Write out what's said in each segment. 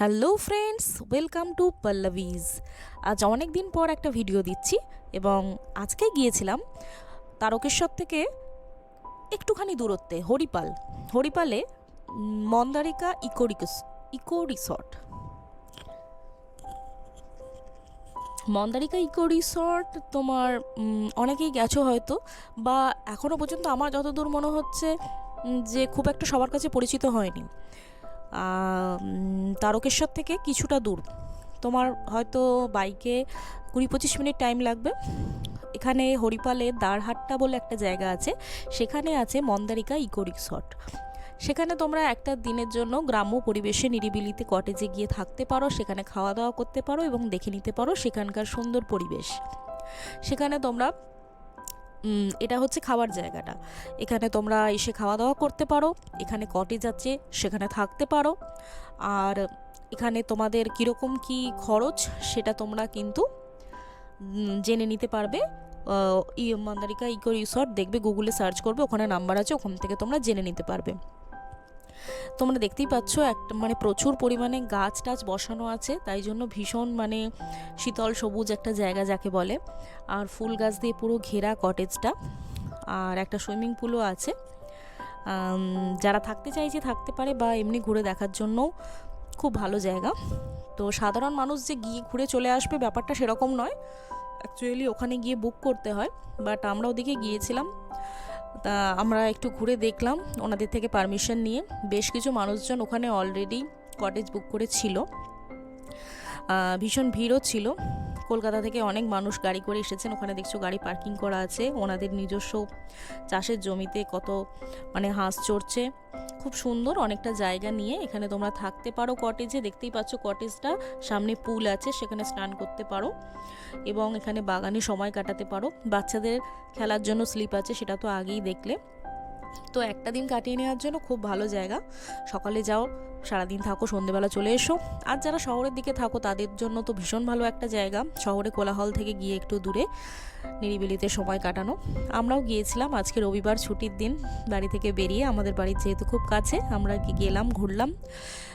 Hello friends, welcome to Pallavi's. আজ অনেক দিন পর একটা ভিডিও দিচ্ছি এবং আজকে গিয়েছিলাম তারকেশ্বর থেকে একটুখানি দূরত্বে, Haripal. হরিপালে Mandarika eco eco resort Mandarika eco resort তোমার অনেকেই গেছো হয়তো, বা এখনও পর্যন্ত আমার যতদূর মনে হচ্ছে যে খুব একটা সবার কাছে পরিচিত হয়নি। তারকেশ্বর থেকে কিছুটা দূর। তোমার হয়তো বাইকে কুড়ি পঁচিশ মিনিট টাইম লাগবে। এখানে হরিপালে দাঁড়হাট্টা বলে একটা জায়গা আছে। সেখানে আছে মন্দারিকা ইকো রিসর্ট। সেখানে তোমরা একটা দিনের জন্য গ্রাম্য পরিবেশে নিরিবিলিতে কটেজে গিয়ে থাকতে পারো, সেখানে খাওয়া দাওয়া করতে পারো এবং দেখে নিতে পারো সেখানকার সুন্দর পরিবেশ। সেখানে তোমরা এটা হচ্ছে খাওয়ার জায়গাটা। এখানে তোমরা এসে খাওয়া দাওয়া করতে পারো, এখানে কটেজ আছে, সেখানে থাকতে পারো। আর এখানে তোমাদের কীরকম কি খরচ সেটা তোমরা কিন্তু জেনে নিতে পারবে। ই, মন্দারিকা ইকো রিসর্ট দেখবে গুগলে সার্চ করবে, ওখানে নাম্বার আছে, ওখান থেকে তোমরা জেনে নিতে পারবে। তোমরা দেখতেই পাচ্ছ একটা মানে প্রচুর পরিমাণে গাছ টাছ বসানো আছে, তাই জন্য ভীষণ মানে শীতল সবুজ একটা জায়গা যাকে বলে। আর ফুল গাছ দিয়ে পুরো ঘেরা কটেজটা, আর একটা সুইমিং পুলও আছে। যারা থাকতে চাইছে থাকতে পারে বা এমনি ঘুরে দেখার জন্যও খুব ভালো জায়গা। তো সাধারণ মানুষ যে গিয়ে ঘুরে চলে আসবে ব্যাপারটা সেরকম নয়। অ্যাকচুয়ালি ওখানে গিয়ে বুক করতে হয় বাট আমরা ওদিকে গিয়েছিলাম। তা আমরা একটু ঘুরে দেখলাম ওনাদের থেকে পারমিশন নিয়ে। বেশ কিছু মানুষজন ওখানে অলরেডি কটেজ বুক করেছিল। ভীষণ ভিড়ও ছিল। কলকাতা থেকে অনেক মানুষ গাড়ি করে এসেছেন। ওখানে দেখছ গাড়ি পার্কিং করা আছে। ওনাদের নিজস্ব চাষের জমিতে কত মানে হাঁস চড়ছে। খুব সুন্দর অনেকটা জায়গা নিয়ে এখানে তোমরা থাকতে পারো কটেজে দেখতেই পাচ্ছ কটেজটা সামনে পুল আছে, সেখানে স্নান করতে পারো এবং এখানে বাগানে সময় কাটাতে পারো। বাচ্চাদের খেলার জন্য স্লিপ আছে, সেটা তো আগেই দেখলে। তো একটা দিন কাটিয়ে নেওয়ার জন্য খুব ভালো জায়গা। সকালে যাও, সারাদিন থাকো, সন্ধেবেলা চলে এসো। আর যারা শহরের দিকে থাকো, তাদের জন্য তো ভীষণ ভালো একটা জায়গা। শহরে কোলাহল থেকে গিয়ে একটু দূরে নিরিবিলিতে সময় কাটানো। আমরাও গিয়েছিলাম আজকে রবিবার ছুটির দিন, বাড়ি থেকে বেরিয়ে আমাদের বাড়ির যেহেতু খুব কাছে, আমরা কি গেলাম, ঘুরলাম,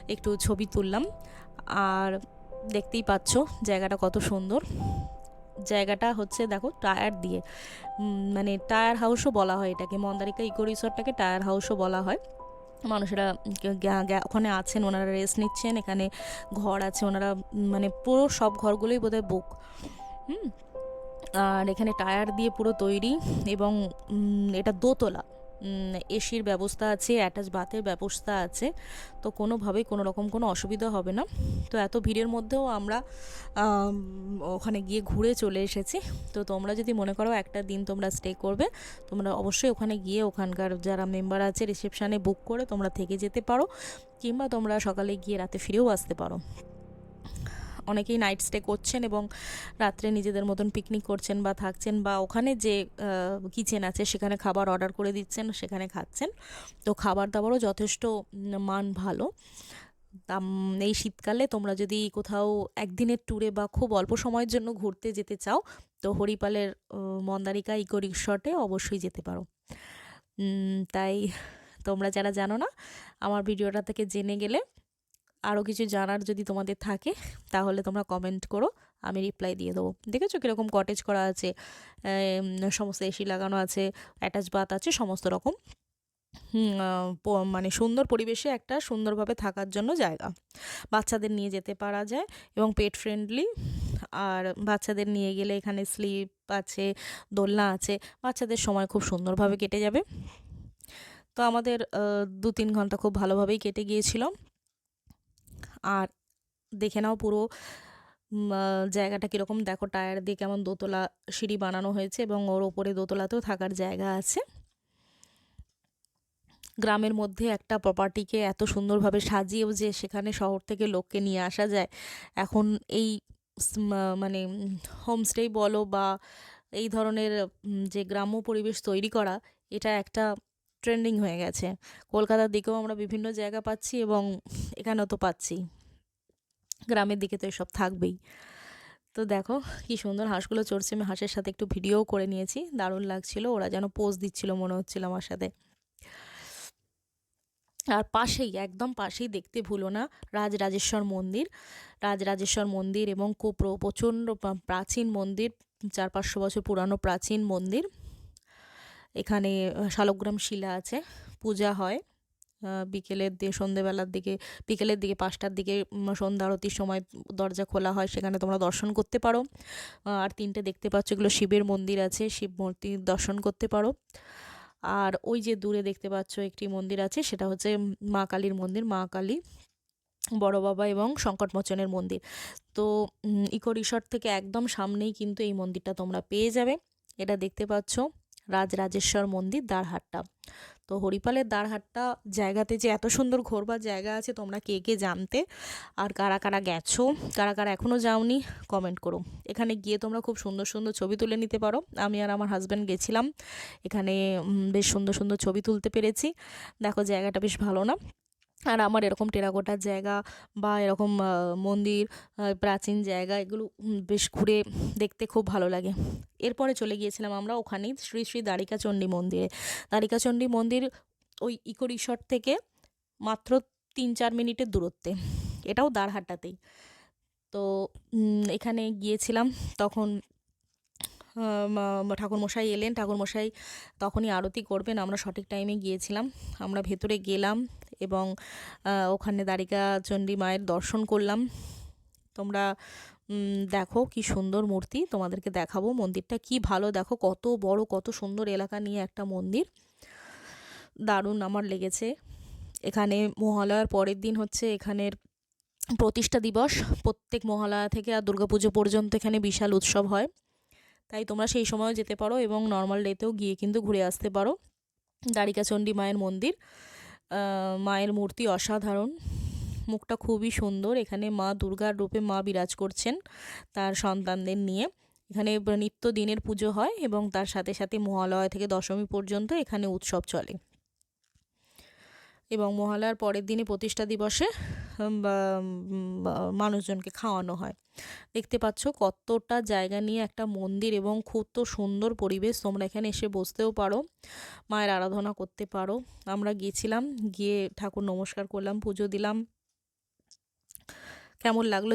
একটু ছবি তুললাম। আর দেখতেই পাচ্ছ জায়গাটা কত সুন্দর। জায়গাটা হচ্ছে দেখো টায়ার দিয়ে। মানে টায়ার হাউসও বলা হয় এটাকে, মন্দারিকা ইকো রিসর্টটাকে টায়ার হাউসও বলা হয়। মানুষেরা ওখানে আছেন, ওনারা রেস্ট নিচ্ছেন, এখানে ঘর আছে, ওনারা মানে পুরো সব ঘরগুলোই বোধহয় বুক। হুম? আর এখানে টায়ার দিয়ে পুরো তৈরি এবং এটা দোতলা। এসির ব্যবস্থা আছে অ্যাটাচ বাথের ব্যবস্থা আছে, তো কোনোভাবেই কোনো রকম কোনো অসুবিধা হবে না। তো এত ভিড়ের মধ্যেও আমরা ওখানে গিয়ে ঘুরে চলে এসেছি। তো তোমরা যদি মনে করো একটা দিন তোমরা স্টে করবে, তোমরা অবশ্যই ওখানে গিয়ে ওখানকার যারা মেম্বার আছে রিসেপশানে বুক করে তোমরা থেকে যেতে পারো, কিংবা তোমরা সকালে গিয়ে রাতে ফিরেও আসতে পারো। অনেকেই নাইট স্টে করছেন এবং রাত্রে নিজেদের মতন পিকনিক করছেন বা থাকছেন বা ওখানে যে কিচেন আছে সেখানে খাবার অর্ডার করে দিচ্ছেন, সেখানে খাচ্ছেন। তো খাবার দাবারও যথেষ্ট মান ভালো। এই শীতকালে তোমরা যদি কোথাও একদিনের ট্যুরে বা খুব অল্প সময়ের জন্য ঘুরতে যেতে চাও, তো হরিপালের মন্দারিকা ইকো রিসর্টে অবশ্যই যেতে পারো। তাই তোমরা যারা জানো না, আমার ভিডিওটা থেকে জেনে গেলে আরও কিছু জানার যদি তোমাদের থাকে, তাহলে তোমরা কমেন্ট করো, আমি রিপ্লাই দিয়ে দেবো। দেখেছ কীরকম কটেজ করা আছে সমস্ত এসি লাগানো আছে অ্যাটাচ বাথ আছে, সমস্ত রকম। মানে সুন্দর পরিবেশে একটা সুন্দরভাবে থাকার জন্য জায়গা। বাচ্চাদের নিয়ে যেতে পারা যায় এবং পেট ফ্রেন্ডলি আর বাচ্চাদের নিয়ে গেলে এখানে স্লিপ আছে, দোলনা আছে, বাচ্চাদের সময় খুব সুন্দরভাবে কেটে যাবে। তো আমাদের দু তিন ঘণ্টা খুব ভালোভাবেই কেটে গিয়েছিল আর দেখে নাও পুরো জায়গাটা কীরকম। দেখো টায়ার দিয়ে কেমন দোতলা সিঁড়ি বানানো হয়েছে এবং ওর ওপরে দোতলাতেও থাকার জায়গা আছে। গ্রামের মধ্যে একটা প্রপার্টিকে এত সুন্দরভাবে সাজিয়েও যে সেখানে শহর থেকে লোককে নিয়ে আসা যায়, এখন এই মানে হোমস্টেই বলো বা এই ধরনের যে গ্রাম্য পরিবেশ তৈরি করা, এটা একটা ট্রেন্ডিং হয়ে গেছে। কলকাতার দিকেও আমরা বিভিন্ন জায়গা পাচ্ছি এবং এখানেও তো পাচ্ছি। গ্রামের দিকে তো এসব থাকবেই। তো দেখো কি সুন্দর হাঁসগুলো চড়ছে। আমি হাঁসের সাথে একটু ভিডিও করে নিয়েছি। দারুণ লাগছিল। ওরা যেন পোজ দিচ্ছিল, মনে হচ্ছিল আমার সাথে। আর পাশেই, একদম পাশেই দেখতে ভুলো না, রাজরাজেশ্বর মন্দির। রাজরাজেশ্বর মন্দির এবং খুব প্র- প্রচণ্ড প্রাচীন মন্দির, চার পাঁচশো বছর পুরানো প্রাচীন মন্দির। এখানে শালগ্রাম শিলা আছে, পূজা হয়। বিকেলের দিয়ে সন্ধেবেলার দিকে, বিকেলের দিকে পাঁচটার দিকে সন্ধ্যা আরতির সময় দরজা খোলা হয়, সেখানে তোমরা দর্শন করতে পারো। আর তিনটে দেখতে পাচ্ছ, এগুলো শিবের মন্দির আছে, শিব মূর্তি দর্শন করতে পারো। আর ওই যে দূরে দেখতে পাচ্ছ, একটি মন্দির আছে, সেটা হচ্ছে মা কালীর মন্দির, মা কালী, বড় বাবা এবং সংকটমোচনের মন্দির। তো ইকো রিসর্ট থেকে একদম সামনেই কিন্তু এই মন্দিরটা তোমরা পেয়ে যাবে। এটা দেখতে পাচ্ছ রাজরাজেশ্বর মন্দির দারহাট্টা তো হরিপালের দ্বারহাটটা জায়গাতে যে এত সুন্দর ঘোরবার জায়গা আছে, তোমরা কে কে জানতে আর কারা কারা গেছো, কারা কারা এখনও যাওনি কমেন্ট করো। এখানে গিয়ে তোমরা খুব সুন্দর সুন্দর ছবি তুলে নিতে পারো। আমি আর আমার হাজব্যান্ড গেছিলাম। এখানে বেশ সুন্দর সুন্দর ছবি তুলতে পেরেছি। দেখো, জায়গাটা বেশ ভালো না? আর আমার এরকম টেরাকোটার জায়গা বা এরকম মন্দির প্রাচীন জায়গা এগুলো বেশ ঘুরে দেখতে খুব ভালো লাগে। এরপরে চলে গিয়েছিলাম আমরা ওখানেই শ্রী শ্রী দ্বারিকাচণ্ডী মন্দিরে। দ্বারিকাচণ্ডী মন্দির ওই ইকো রিসর্ট থেকে মাত্র তিন চার মিনিটের দূরত্বে। এটাও দারহাট্টাতেই। তো এখানে গিয়েছিলাম তখন ঠাকুরমশাই এলেন। ঠাকুরমশাই তখনই আরতি করবেন। আমরা সঠিক টাইমে গিয়েছিলাম। আমরা ভেতরে গেলাম। এবং ওখানে দ্বারিকা চণ্ডী মায়ের দর্শন করলাম। তোমরা দেখো কি সুন্দর মূর্তি, তোমাদেরকে দেখাবো মন্দিরটা কি ভালো। দেখো কত বড়, কত সুন্দর এলাকা নিয়ে একটা মন্দির। দারুণ আমার লেগেছে। এখানে মহালয়ার পরের দিন হচ্ছে এখানের প্রতিষ্ঠা দিবস। প্রত্যেক মহালয়া থেকে আর দুর্গাপুজো পর্যন্ত এখানে বিশাল উৎসব হয়। তাই তোমরা সেই সময়ও যেতে পারো এবং নর্মাল ডেতেও গিয়ে কিন্তু ঘুরে আসতে পারো। দ্বারিকাচণ্ডী মায়ের মন্দির। মায়ের মূর্তি অসাধারণ। মুখটা খুবই সুন্দর। এখানে মা দুর্গার রূপে মা বিরাজ করছেন তার সন্তানদের নিয়ে। এখানে নিত্য দিনের পুজো হয় এবং তার সাথে সাথে মহালয়া থেকে দশমী পর্যন্ত এখানে উৎসব চলে। এবং মহালয়ার পরের দিনে প্রতিষ্ঠা দিবসে মানুষজনকে খাওয়ানো হয়। দেখতে পাচ্ছ কতটা জায়গা নিয়ে একটা মন্দির এবং খুব তো সুন্দর পরিবেশ। তোমরা এখানে এসে বসতেও পারো, মায়ের আরাধনা করতে পারো। আমরা গিয়েছিলাম, গিয়ে ঠাকুর নমস্কার করলাম, পুজো দিলাম। কেমন লাগল